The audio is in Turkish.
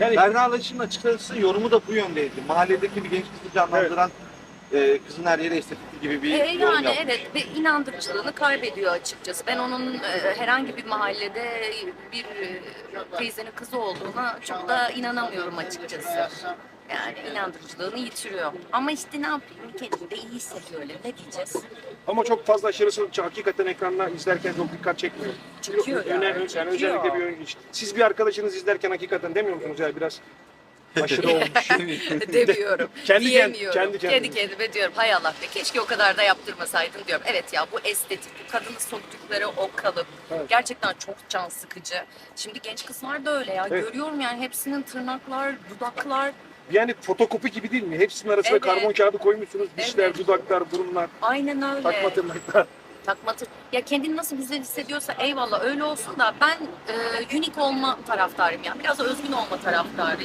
Yani Berna Alaş'ın açıkçası yorumu da bu yöndeydi. Mahalledeki bir genç kızı canlandıran e, kızın her yeri estetikli gibi bir E, yorum yani yapmış. evet ve inandırıcılığını kaybediyor açıkçası. Ben onun e, herhangi bir mahallede bir e, teyzenin kızı olduğuna çok da inanamıyorum açıkçası. Yani inandırıcılığını yitiriyor. Ama işte ne yapayım kendini de iyi hissediyor öyle. Ne diyeceğiz? ama çok fazla aşırısı hakikaten ekranla izlerken çok dikkat çekmiyor. Çekiyor ya. Öne, yani Çekiyor. özellikle bir oyuncu. Siz bir arkadaşınız izlerken hakikaten demiyor musunuz ya biraz aşırı olmuş. demiyorum. Kendi kend- diyemiyorum. kendi kendine. kendi kendime diyorum. Hay Allah be keşke o kadar da yaptırmasaydın diyorum. Evet ya bu estetik, bu kadını soktukları o kalıp Evet. gerçekten çok can sıkıcı. Şimdi genç kızlar da öyle ya. Evet. Görüyorum yani hepsinin tırnaklar, dudaklar Yani fotokopi gibi değil mi? Hepsinin arasına Evet. karbon kağıdı koymuşsunuz. Dişler, Evet. dudaklar, burunlar, aynen öyle. takma tırnaklar. Takma Ya kendini nasıl güzel hissediyorsa eyvallah öyle olsun da ben e, unik olma taraftarıyım yani. Biraz da özgün olma taraftarıyım.